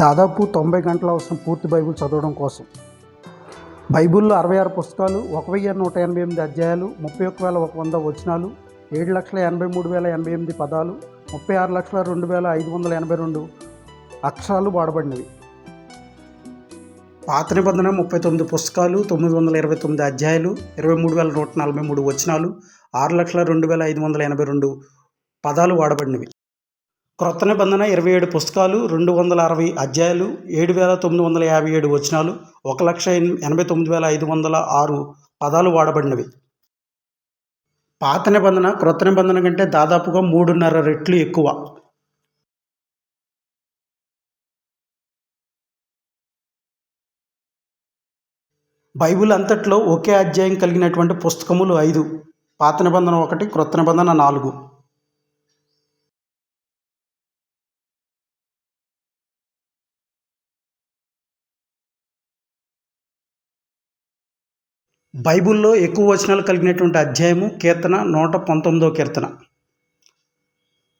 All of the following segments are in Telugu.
దాదాపు తొంభై గంటల అవసరం పూర్తి బైబిల్ చదవడం కోసం. బైబిల్లో అరవై ఆరు పుస్తకాలు ఒక వెయ్యి నూట ఎనభై ఎనిమిది అధ్యాయాలు ముప్పై ఒక్క వేల ఒక వంద వచనాలు ఏడు లక్షల ఎనభై మూడు వేల ఎనభై ఎనిమిది పదాలు ముప్పై ఆరు లక్షల రెండు వేల ఐదు వందల ఎనభై రెండు అక్షరాలు వాడబడినవి. పాత నిబంధన ముప్పై తొమ్మిది పుస్తకాలు తొమ్మిది వందల ఇరవై తొమ్మిది అధ్యాయాలు ఇరవై మూడు వేల నూట నలభై మూడు వచనాలు ఆరు లక్షల రెండు వేల ఐదు వందల ఎనభై రెండు పదాలు వాడబడినవి. క్రొత్త నిబంధన ఇరవై ఏడు పుస్తకాలు రెండు వందల అరవై అధ్యాయాలు ఏడు వేల తొమ్మిది వందల యాభై ఏడు వచనాలు ఒక లక్ష ఎనభై తొమ్మిది వేల ఐదు వందల ఆరు పదాలు వాడబడినవి. పాత నిబంధన క్రొత్త నిబంధన కంటే దాదాపుగా మూడున్నర రెట్లు ఎక్కువ. బైబిల్ అంతట్లో ఒకే అధ్యాయం కలిగినటువంటి పుస్తకములు ఐదు. పాత నిబంధన ఒకటి క్రొత్త నిబంధన నాలుగు. బైబిల్లో ఎక్కువ వచనాలు కలిగినటువంటి అధ్యాయము కీర్తన నూట పంతొమ్మిదో కీర్తన.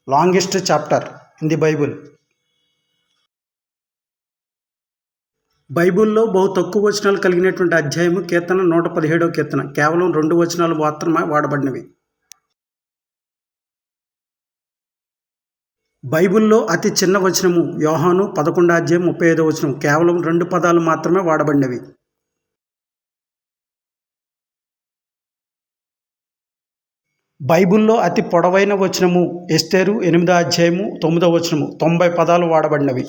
Longest chapter in the Bible. బైబిల్లో బహు తక్కువ వచనాలు కలిగినటువంటి అధ్యాయము కీర్తన నూట పదిహేడవ కీర్తన. కేవలం రెండు వచనాలు మాత్రమే వాడబడినవి. బైబిల్లో అతి చిన్న వచనము యోహాను పదకొండు అధ్యాయం ముప్పై ఐదో వచనం. కేవలం రెండు పదాలు మాత్రమే వాడబడినవి. బైబిల్లో అతి పొడవైన వచనము ఎస్తేరు ఎనిమిదో అధ్యాయము తొమ్మిదో వచనము తొంభై పదాలు వాడబడినవి.